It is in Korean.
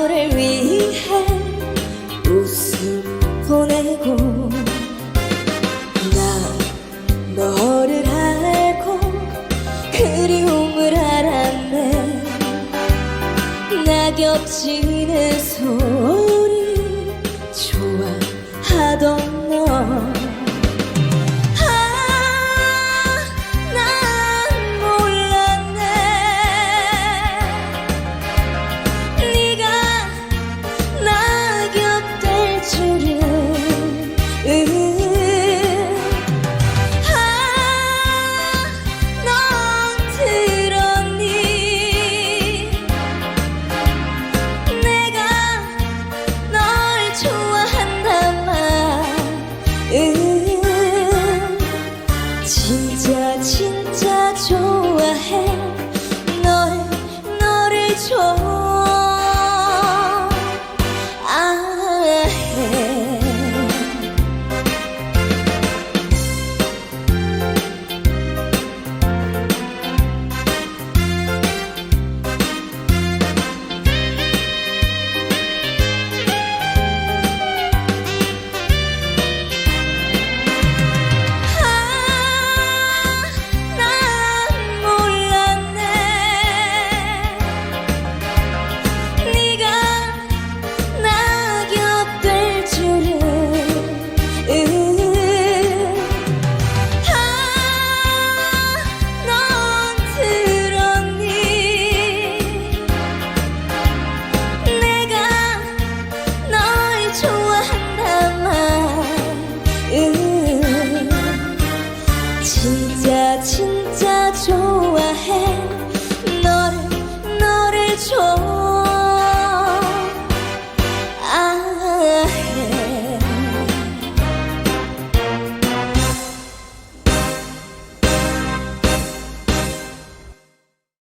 너를 위해 웃음 보내고 나 너를 알고 그리움을 알았네. 낙엽 지는 소리 좋아하던 진짜 진짜 좋아해. 널 너를 좋아해. 진짜 진짜 좋아해.